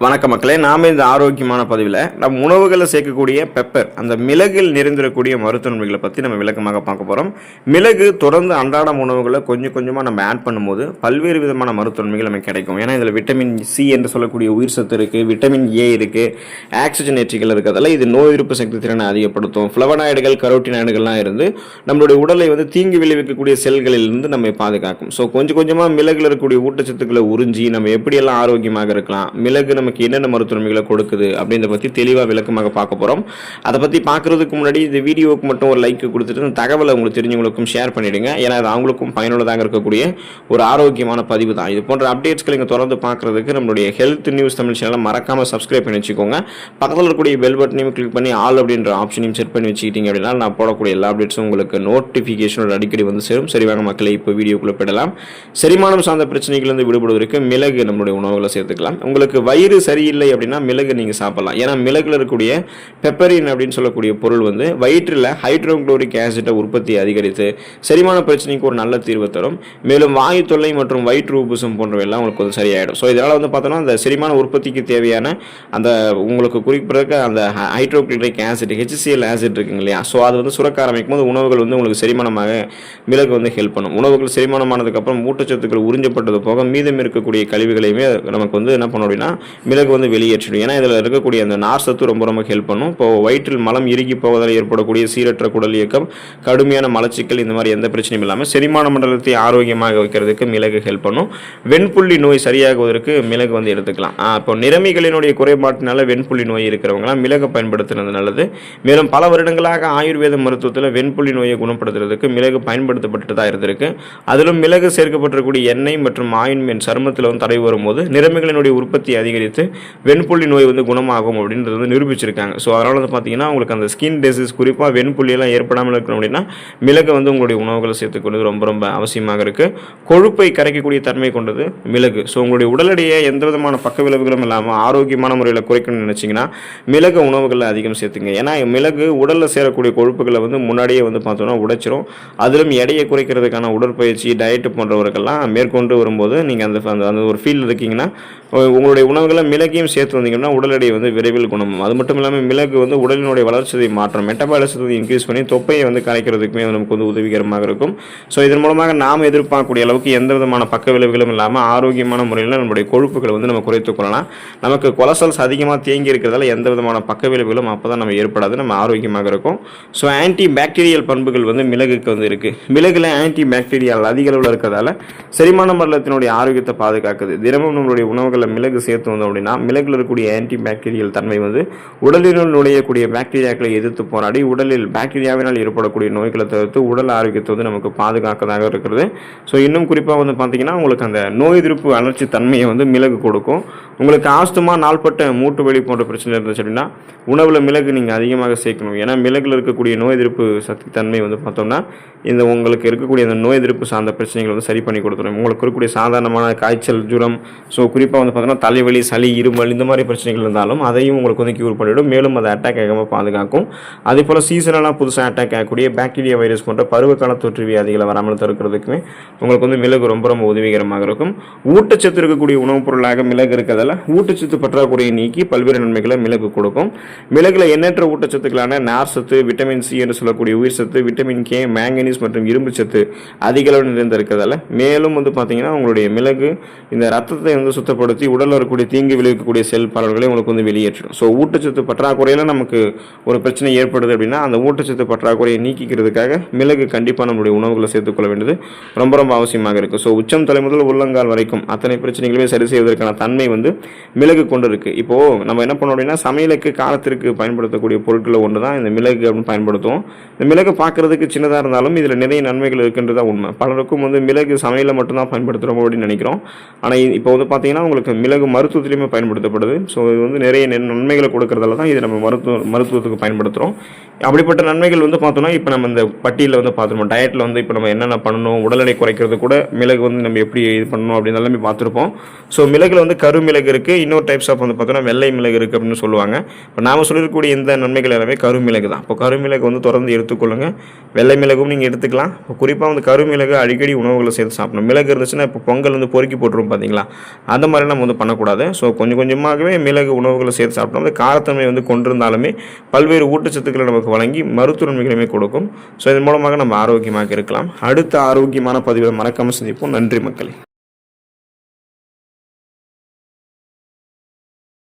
வணக்க மக்களே நாம் இந்த ஆரோக்கியமான பதிவில் நம் உணவுகளில் சேர்க்கக்கூடிய பெப்பர் அந்த மிளகில் நிறைந்திருக்கக்கூடிய மருத்துவன்மைகளை பற்றி நம்ம விளக்கமாக பார்க்க போகிறோம் மிளகு தொடர்ந்து அன்றாடம் உணவுகளை கொஞ்சம் கொஞ்சமாக நம்ம ஆட் பண்ணும்போது பல்வேறு விதமான மருத்துவன்மைகள் நமக்கு கிடைக்கும். ஏன்னா இதில் விட்டமின் சி என்று சொல்லக்கூடிய உயிர் சத்து இருக்குது விட்டமின் ஏ இருக்குது ஆக்சிஜன் ஏற்றிகள் இருக்கிறதால இது நோய் எதிர்ப்பு சக்தி திறனை அதிகப்படுத்தும். ஃப்ளவனாய்டுகள் கரோட்டினாய்டுகள்லாம் இருந்து நம்மளுடைய உடலை வந்து தீங்கு விளைவிக்கக்கூடிய செல்களிலிருந்து நம்மை பாதுகாக்கும். ஸோ கொஞ்சம் கொஞ்சமாக மிளகில் இருக்கக்கூடிய ஊட்டச்சத்துக்களை உறிஞ்சி நம்ம எப்படியெல்லாம் ஆரோக்கியமாக இருக்கலாம் மிளகு நம்ம நமக்கு என்னென்ன மருத்துவமைகளை கொடுக்குது அப்படின்றத பற்றி தெளிவாக விளக்கமாக பார்க்க போகிறோம் அதை பற்றி பார்க்குறதுக்கு முன்னாடி இந்த வீடியோவுக்கு மட்டும் ஒரு லைக் கொடுத்துட்டு இந்த தகவலை உங்களுக்கு தெரிஞ்சவங்களுக்கும் ஷேர் பண்ணிடுங்க. ஏன்னா அது அவங்களுக்கும் பயனுள்ளதாக இருக்கக்கூடிய ஒரு ஆரோக்கியமான பதிவு தான். இது போன்ற அப்டேட்ஸ்களை இங்கே தொடர்ந்து பார்க்குறதுக்கு நம்மளுடைய ஹெல்த் நியூஸ் தமிழ் சேனலை மறக்காமல் சப்ஸ்கிரைப் பண்ணி வச்சுக்கோங்க. பக்கத்தில் இருக்கக்கூடிய பெல் பட்டனையும் கிளிக் பண்ணி ஆல் அப்படின்ற ஆப்ஷனையும் செட் பண்ணி வச்சுக்கிட்டீங்க அப்படின்னா நான் போடக்கூடிய எல்லா அப்டேட்ஸும் உங்களுக்கு நோட்டிஃபிகேஷனோட அடிக்கடி வந்து சேரும். சரி வாங்க மக்களை இப்போ வீடியோக்குள்ளே போயிடலாம். செரிமானம் சார்ந்த பிரச்சனைகள் இருந்து விடுபடுவதற்கு மிளகு நம்மளுடைய உணவுகளை சேர்த்துக்கலாம். உங்களுக்கு வயிறு சரியில்லை அப்படின்னா மிளகு நீங்கள் சாப்பிடலாம். ஏன்னா மிளகுல இருக்கக்கூடிய பெப்பரின் அப்படின்னு சொல்லக்கூடிய பொருள் வந்து வயிற்றில் ஹைட்ரோக்ளோரிக் ஆசிட்டை உற்பத்தி அதிகரித்து செரிமான பிரச்சனைக்கு ஒரு நல்ல தீர்வு தரும். மேலும் வாயு தொல்லை மற்றும் வயிற்று உப்புசம் போன்றவையெல்லாம் உங்களுக்கு வந்து சரியாயிடும். ஸோ இதனால் வந்து பார்த்தோன்னா அந்த செரிமான உற்பத்திக்கு தேவையான அந்த உங்களுக்கு குறிப்பிடக்க அந்த ஹைட்ரோக்ளோரிக் ஆசிட் ஹெச்சிஎல் ஆசிட் இருக்குங்க இல்லையா? ஸோ அது வந்து சுரக்க ஆரம்பிக்கும் போது உணவுகள் வந்து உங்களுக்கு செரிமானமாக மிளகு வந்து ஹெல்ப் பண்ணும். உணவுகள் செரிமானமானதுக்கப்புறம் ஊட்டச்சத்துக்கள் உறிஞ்சப்பட்டது போக மீதம் இருக்கக்கூடிய கழிவுகளையுமே நமக்கு வந்து என்ன பண்ணும் அப்படின்னா மிளகு வந்து வெளியேற்றிடும் ஏன்னா இதில் இருக்கக்கூடிய அந்த நார் சத்து ரொம்ப ரொம்ப ஹெல்ப் பண்ணும். இப்போ வயிற்றில் மலம் இறுகி போவதால் ஏற்படக்கூடிய சீரற்ற குடல் இயக்கம் கடுமையான மலச்சிக்கல் இந்த மாதிரி எந்த பிரச்சனையும் இல்லாமல் செரிமான மண்டலத்தை ஆரோக்கியமாக வைக்கிறதுக்கு மிளகு ஹெல்ப் பண்ணும். வெண்புள்ளி நோய் சரியாகுவதற்கு மிளகு வந்து எடுத்துக்கலாம். இப்போ நிறமிகளினுடைய குறைபாட்டினால வெண்புள்ளி நோய் இருக்கிறவங்களாம் மிளகு பயன்படுத்துறது நல்லது. மேலும் பல வருடங்களாக ஆயுர்வேத மருத்துவத்தில் வெண்புள்ளி நோயை குணப்படுத்துறதுக்கு மிளகு பயன்படுத்தப்பட்டு தான் இருந்திருக்கு. அதிலும் மிளகு சேர்க்கப்பட்டிருக்கக்கூடிய எண்ணெய் மற்றும் ஆயின்மென் சருமத்தில் வந்து தடை வரும்போது நிறமிகளினுடைய உற்பத்தி அதிகரித்து வெண்புள்ளி நோய் வந்து குணமாகும் அப்படின்றது வந்து நிரூபிச்சிருக்காங்க. ஸோ அதனால் வந்து பார்த்தீங்கன்னா உங்களுக்கு அந்த ஸ்கின் டிசீஸ் குறிப்பாக வெண்புள்ளியெல்லாம் ஏற்படாமல் இருக்கணும் அப்படின்னா மிளகு வந்து உங்களுடைய உணவுகளை சேர்த்துக்கொள்வது ரொம்ப ரொம்ப அவசியமாக இருக்குது கொழுப்பை கரைக்கக்கூடிய தன்மை கொண்டது மிளகு. ஸோ உங்களுடைய உடல் எடையை எந்த விதமான பக்க விளைவுகளும் இல்லாமல் ஆரோக்கியமான முறையில் குறைக்கணும்னு நினச்சிங்கன்னா மிளகு உணவுகளில் அதிகம் சேர்த்துங்க. ஏன்னா மிளகு உடலில் சேரக்கூடிய கொழுப்புகளை வந்து முன்னாடியே வந்து பார்த்தோன்னா உடைச்சிரும். அதிலும் எடையை குறைக்கிறதுக்கான உடற்பயிற்சி டயட்டு போன்றவர்கள்லாம் மேற்கொண்டு வரும்போது நீங்கள் அந்த அந்த அந்த ஒரு ஃபீல்டில் இருக்கீங்கன்னா உங்களுடைய உணவுகளை மிளகையும் சேர்த்து வந்தீங்கன்னா உடல் எடை வந்து விரைவில் குணமும் அது மட்டும் இல்லாமல் மிளகு வந்து உடலினுடைய வளர்ச்சியை மாற்றம். மெட்டபாலிசத்தை இன்க்ரீஸ் பண்ணி தொப்பையை வந்து கரைக்கிறதுக்குமே நமக்கு வந்து உதவிகரமாக இருக்கும். ஸோ இதன் மூலமாக நாம் எதிர்பார்க்கக்கூடிய அளவுக்கு எந்த விதமான பக்க விளைவுகளும் இல்லாமல் ஆரோக்கியமான முறையில் நம்மளுடைய கொழுப்புகளை வந்து நம்ம குறைத்துக் கொள்ளலாம். நமக்கு கொலஸ்ட்ரால்ஸ் அதிகமாக தேங்கி இருக்கிறதால எந்த விதமான பக்க விளைவுகளும் அப்போ தான் நம்ம ஏற்படாது. நம்ம ஆரோக்கியமாக இருக்கும். ஸோ ஆன்டி பாக்டீரியல் பண்புகள் வந்து மிளகுக்கு வந்து இருக்குது மிளகில் ஆன்டி பாக்டீரியால் அதிக அளவில் இருக்கிறதால செரிமான மண்டலத்தினுடைய ஆரோக்கியத்தை பாதுகாக்குது. தினமும் நம்மளுடைய உணவுகளை மிளகு சேர்த்து வந்தோம் அப்படின்னா மிளகில் இருக்கக்கூடிய ஆன்டி பாக்டீரியல் தன்மை வந்து உடலினுள் நுழையக்கூடிய பாக்டீரியாக்களை எதிர்த்து போராடி உடலில் பாக்டீரியாவினால் ஏற்படக்கூடிய நோய்களை தவிர்த்து உடல் ஆரோக்கியத்தை வந்து நமக்கு பாதுகாக்கதாக இருக்கிறது. ஸோ இன்னும் குறிப்பாக வந்து பார்த்தீங்கன்னா உங்களுக்கு அந்த நோய் எதிர்ப்பு அலர்ச்சி தன்மையை வந்து மிளகு கொடுக்கும். உங்களுக்கு ஆஸ்துமா நாள்பட்ட மூட்டு வலி போன்ற பிரச்சனை இருந்துச்சு அப்படின்னா உணவில் மிளகு நீங்கள் அதிகமாக சேர்க்கணும். ஏன்னா மிளகில் இருக்கக்கூடிய நோய் எதிர்ப்பு சக்தி தன்மை வந்து பார்த்தோம்னா இந்த உங்களுக்கு இருக்கக்கூடிய அந்த நோய் எதிர்ப்பு சார்ந்த பிரச்சனைகளை வந்து சரி பண்ணி கொடுத்துரும். உங்களுக்கு இருக்கக்கூடிய சாதாரணமான காய்ச்சல் ஜுரம் ஸோ குறிப்பாக வந்து பார்த்தோம்னா தலைவலி சளி இருமல் இந்த மாதிரி பிரச்சனைகள் இருந்தாலும் அதையும் உங்களுக்கு வந்து கியூர் பண்ணிவிடும் மேலும் அதை அட்டாக் ஆகாமல் பாதுகாக்கும். அதே போல் சீசனலாக புதுசாக அட்டாக் ஆகக்கூடிய பாக்டீரியா வைரஸ் போன்ற பருவகால தொற்று வியாதிகளை வராமல் தடுக்கிறதுக்குமே உங்களுக்கு வந்து மிளகு ரொம்ப ரொம்ப உதவிகரமாக இருக்கும். ஊட்டச்சத்து இருக்கக்கூடிய உணவுப் பொருளாக மிளகு இருக்கிறதால ஊட்டச்சத்து பற்றாக்குறையை நீக்கி பல்வேறு நன்மைகளை மிளகு கொடுக்கும். மிளகுல எண்ணற்ற ஊட்டச்சத்துக்களான நார் சத்து விட்டமின் சி என்று சொல்லக்கூடிய உயிர் சத்து விட்டமின் கே மேங்கனீஸ் மற்றும் இரும்பு சத்து அதிக அளவு நிறைந்திருக்கிறதால மேலும் வந்து பார்த்தீங்கன்னா உங்களுடைய மிளகு இந்த ரத்தத்தை வந்து சுத்தப்படுத்தி உடலில் இருக்கக்கூடிய தீங்கு விளைவிக்கக்கூடிய செல் பரவல்களை உங்களுக்கு வந்து வெளியேற்றிடும். ஸோ ஊட்டச்சத்து பற்றாக்குறையில் நமக்கு ஒரு பிரச்சனை ஏற்படுது அப்படின்னா அந்த ஊட்டச்சத்து பற்றாக்குறையை நீக்கிக்கிறதுக்காக மிளகு கண்டிப்பாக நம்மளுடைய உணவுகளை சேர்த்துக்கொள்ள வேண்டியது ரொம்ப ரொம்ப அவசியமாக இருக்குது ஸோ உச்சம் தலை முதல் உள்ளங்கால் வரைக்கும் அத்தனை பிரச்சனைகளுமே சரி செய்வதற்கான தன்மை வந்து மிளகு கொண்டு இருக்குது இப்போது நம்ம என்ன பண்ணோம் அப்படின்னா சமையலுக்கு காலத்திற்கு பயன்படுத்தக்கூடிய பொருட்களில் ஒன்று தான் இந்த மிளகு அப்படின்னு பயன்படுத்துவோம். இந்த மிளகு பார்க்கறதுக்கு சின்னதாக இருந்தாலும் இதில் நிறைய நன்மைகள் இருக்குன்றது உண்மை. பலருக்கும் வந்து மிளகு சமையலில் மட்டும்தான் பயன்படுத்துகிறோம் அப்படின்னு நினைக்கிறோம். ஆனால் இப்போ வந்து பார்த்தீங்கன்னா உங்களுக்கு மிளகு மருத்துவத்திலையுமே பயன்படுத்தப்படுது. ஸோ இது வந்து நிறைய நன்மைகளை கொடுக்கறதால தான் இது நம்ம மருத்துவ மருத்துவத்துக்கு பயன்படுத்துகிறோம் அப்படிப்பட்ட நன்மைகள் வந்து பார்த்தோம்னா இப்போ நம்ம இந்த பட்டியலில் வந்து பார்த்துருப்போம். டயட்டில் வந்து இப்போ நம்ம என்னென்ன பண்ணணும் உடல் எடை குறைக்கிறது கூட மிளகு வந்து நம்ம எப்படி இது பண்ணணும் அப்படின்னு எல்லாமே பார்த்துருப்போம். ஸோ மிளகில் வந்து கருமிளகு இருக்குது இன்னொரு டைப்ஸ் ஆஃப் வந்து பார்த்தோம்னா வெள்ளை மிளகு இருக்குது அப்படின்னு சொல்லுவாங்க. இப்போ நாம சொல்லியிருக்கக்கூடிய இந்த நன்மைகள் எல்லாமே கருமிளகு தான். இப்போ கருமிளகு வந்து தொடர்ந்து எடுத்துக்கொள்ளுங்க. வெள்ளை மிளகும் நீங்கள் எடுத்துக்கலாம். இப்போ குறிப்பாக வந்து கருமிளகு அடிக்கடி உணவுகளை சேர்த்து சாப்பிடணும். மிளகு இருந்துச்சுன்னா இப்போ பொங்கல் வந்து பொறுக்கி போட்டுரும் பார்த்தீங்களா அந்த மாதிரி நம்ம வந்து பண்ணக்கூடாது. ஸோ கொஞ்சம் கொஞ்சமாகவே மிளகு உணவுகளை சேர்த்து சாப்பிட்டோம். அந்த காரத்தன்மை வந்து கொண்டிருந்தாலுமே பல்வேறு ஊட்டச்சத்துக்களை நமக்கு வழங்கி மருத்துவன்மைகளுமே கொடுக்கும். ஸோ இதன் மூலமாக நம்ம ஆரோக்கியமாக இருக்கலாம். அடுத்த ஆரோக்கியமான பதிவில் மறக்காமல் சந்திப்போம். நன்றி மக்களே.